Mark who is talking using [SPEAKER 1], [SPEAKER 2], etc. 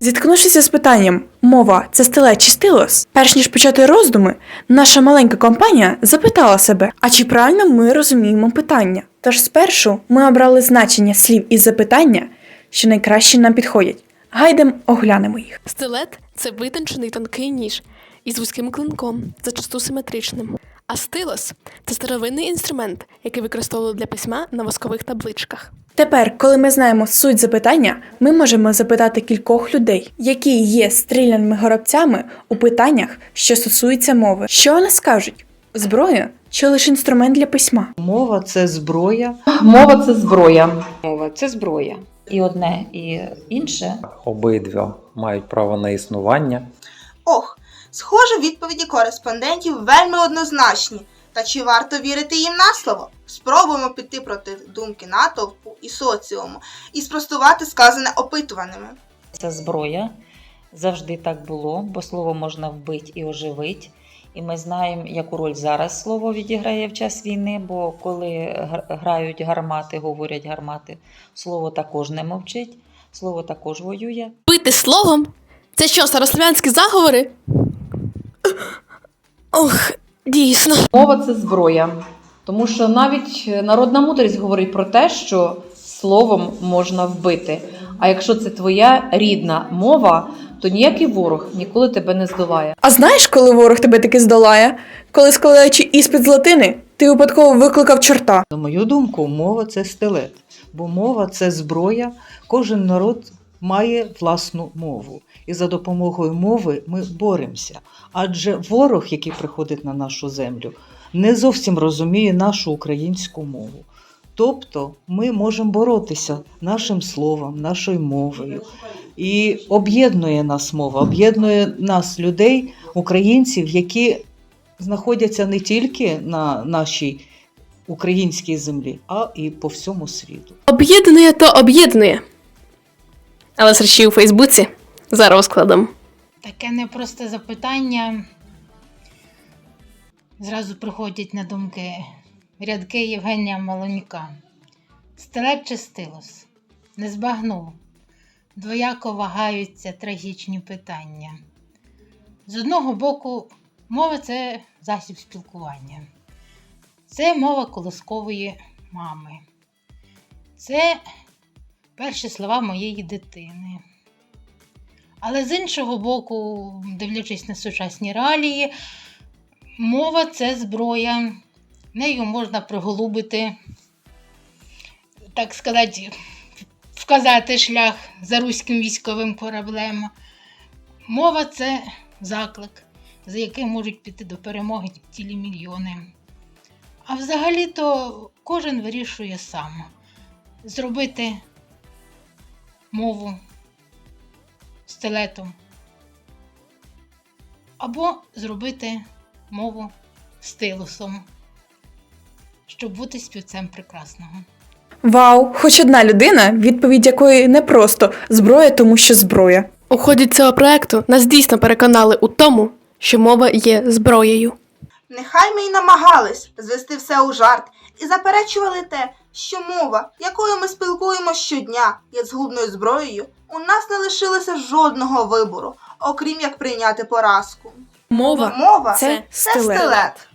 [SPEAKER 1] Зіткнувшися з питанням мова це стилет чи стилос, перш ніж почати роздуми, наша маленька компанія запитала себе, а чи правильно ми розуміємо питання. Тож спершу ми обрали значення слів із запитання, що найкраще нам підходять. Гайдем оглянемо їх.
[SPEAKER 2] Стилет це витончений тонкий ніж із вузьким клинком, зачасту симетричним. А стилос це старовинний інструмент, який використовували для письма на воскових табличках.
[SPEAKER 1] Тепер, коли ми знаємо суть запитання, ми можемо запитати кількох людей, які є стріляними горобцями у питаннях, що стосуються мови. Що вони скажуть? Зброя чи лише інструмент для письма?
[SPEAKER 3] Мова це зброя.
[SPEAKER 4] Мова це зброя.
[SPEAKER 5] Мова це зброя.
[SPEAKER 4] І одне, і інше.
[SPEAKER 6] Обидва мають право на існування.
[SPEAKER 7] Ох, схоже, відповіді кореспондентів вельми однозначні. Та чи варто вірити їм на слово? Спробуємо піти проти думки натовпу і соціуму і спростувати сказане опитуваними.
[SPEAKER 4] Це зброя. Завжди так було, бо слово можна вбити і оживити. І ми знаємо, яку роль зараз слово відіграє в час війни, бо коли грають гармати, говорять гармати, слово також не мовчить, слово також воює.
[SPEAKER 2] Бити словом? Це що, старослов'янські заговори? Ох, дійсно.
[SPEAKER 5] Мова це зброя. Тому що навіть народна мудрість говорить про те, що словом можна вбити. А якщо це твоя рідна мова, то ніякий ворог ніколи тебе не здолає.
[SPEAKER 1] А знаєш, коли ворог тебе таки здолає? Коли складаючи іспит з латини, ти випадково викликав чорта.
[SPEAKER 3] На мою думку, мова це стилет, бо мова це зброя. Кожен народ має власну мову. І за допомогою мови ми боремося. Адже ворог, який приходить на нашу землю, не зовсім розуміє нашу українську мову. Тобто ми можемо боротися нашим словом, нашою мовою. І об'єднує нас мова, об'єднує нас, людей, українців, які знаходяться не тільки на нашій українській землі, а і по всьому світу.
[SPEAKER 2] Об'єднує то об'єднує. Але серчі у Фейсбуці за розкладом.
[SPEAKER 8] Таке непросте запитання. Зразу приходять на думки рядки Євгенія Малонька. Стилет чи стилос? Не збагнув. Двояко вагаються трагічні питання. З одного боку, мова це засіб спілкування. Це мова колоскової мами. Це перші слова моєї дитини. Але з іншого боку, дивлячись на сучасні реалії, мова це зброя. Нею можна приголубити, так сказати, вказати шлях за руським військовим кораблем. Мова це заклик, за яким можуть піти до перемоги цілі мільйони. А взагалі-то кожен вирішує сам зробити мову стилетом. Або зробити мову стилусом, щоб бути співцем прекрасного.
[SPEAKER 1] Вау, хоч одна людина, відповідь якої не просто зброя, тому що зброя.
[SPEAKER 2] У ході цього проекту нас дійсно переконали у тому, що мова є зброєю.
[SPEAKER 7] Нехай ми й намагались звести все у жарт і заперечували те, що мова, якою ми спілкуємо щодня, є згубною зброєю, у нас не лишилося жодного вибору, окрім як прийняти поразку.
[SPEAKER 1] Мова
[SPEAKER 7] Мова
[SPEAKER 1] це
[SPEAKER 7] це
[SPEAKER 1] стилет.
[SPEAKER 7] стилет.